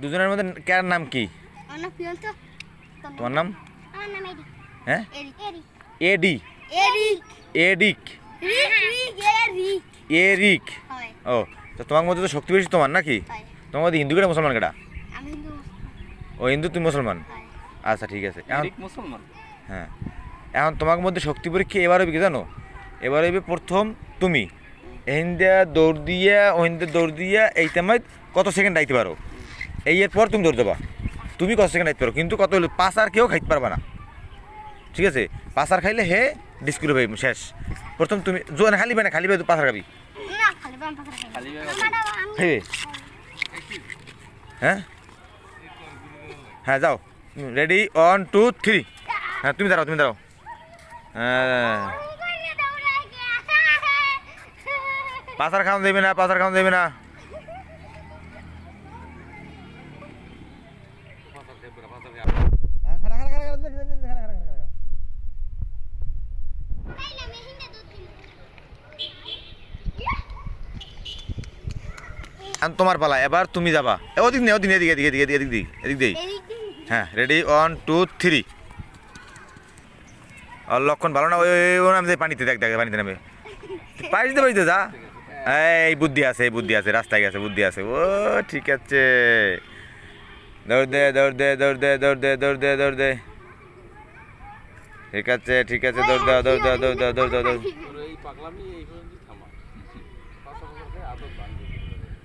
দুজনের মধ্যে কার নাম কি? তোমার নাম? হ্যাঁ? এডি। এডিক। রিক রিক এরিক। ও তো তোমার মধ্যে তো শক্তি বেশি তোমার নাকি? তোমার মধ্যে হিন্দু কেটা মুসলমান কেটা ও হিন্দু তুমি মুসলমান? আচ্ছা ঠিক আছে। এখন মুসলমান? হ্যাঁ। এখন তোমার মধ্যে শক্তি পরীক্ষা এবার হবে কি জানো? এবার হবে প্রথম তুমি। এহিন্দা দৌড় দিয়া ওহিন্দা দৌড় দিয়া এই টাইমে কত সেকেন্ড আইতে পারো? এই এর পর তুমি দৌড় দেবা তুমি কত সেকেন্ড আইতে পারো কিন্তু কত হলো পাঁচ আর কেউ খাইতে পারবা না। ঠিক আছে? পাঁচ আর খাইলে হে ডিসকুল হবে শেষ। প্রথম তুমি জোয়ান খালি না খালি পাঁচ আর খাবি খাইবে? হ্যাঁ? হ্যাঁ যাও। রেডি ওয়ান টু থ্রি হ্যাঁ তুমি দাঁড়াও তুমি দাঁড়াও। হ্যাঁ। পাসার খাওয়ান দেবে না পাসার খাওয়ান দেবে না। তোমার পালা, এবার তুমি যাবা। ওদিক নেই ওদিক এদিকে এদিকে এদিকে, এদিক দিই এদিক দিই। হ্যাঁ রেডি ওয়ান টু থ্রি লক্ষণ ভালো না? ওই, ওই- ওই নামে পানিতে, দেখ দেখ, পানিতে নামে। পাইতে পাইতে যা। এই, বুদ্ধি আছে, এই বুদ্ধি আছে, রাস্তায় গেছে, বুদ্ধি আছে। ও, ঠিক আছে। দৌড় দে দৌড় দে দৌড় দে দৌড় দে দৌড় দে দৌড় দে ঠিক আছে ঠিক আছে দৌড় দাও দৌড় দাও দৌড় দাও দৌড় দাও দৌড়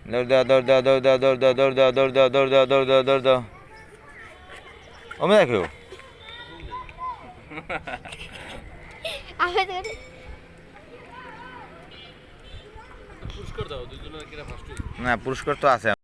দৌড় দাও দৌড় দাও দৌড় দাও দৌড় দাও দৌড় দাও দৌড় দাও দৌড় দাও দৌড় দাও দৌড় দাও ওমে দেখো আমি তো পুরস্কার দাও দুজনের কিরা ফার্স্ট না পুরস্কার তো আছে